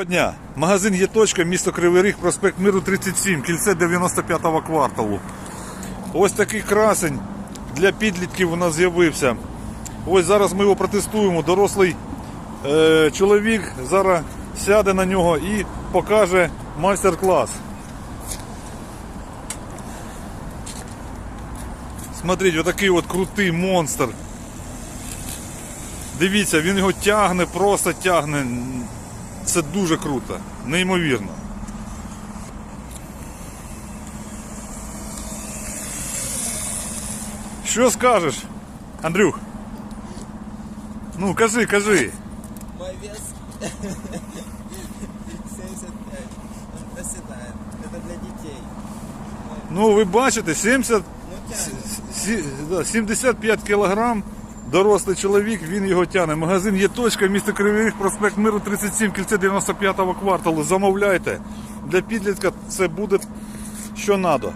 Доброго дня. Магазин є точка, місто Кривий Ріг, проспект Миру 37, кільце 95-го кварталу. Ось такий красень для підлітків у нас з'явився. Ось зараз ми його протестуємо. Дорослий е, чоловік зараз сяде на нього і покаже майстер-клас. Смотрите, отакий от крутий монстр. Дивіться, він його тягне, просто тягне. Це дуже круто, неймовірно. Що скажеш, Андрюх? Ну, кажи, кажи. Мой вес 75. Он проседает. Это для детей. Ну, ви бачите, 70, Ну тянет. сі- да, 75 кілограм, дорослий чоловік, він його тягне. Магазин є точка, місто Кривий Ріг, проспект Миру 37, кільце 95-го кварталу. Замовляйте. Для підлітка це буде що надо.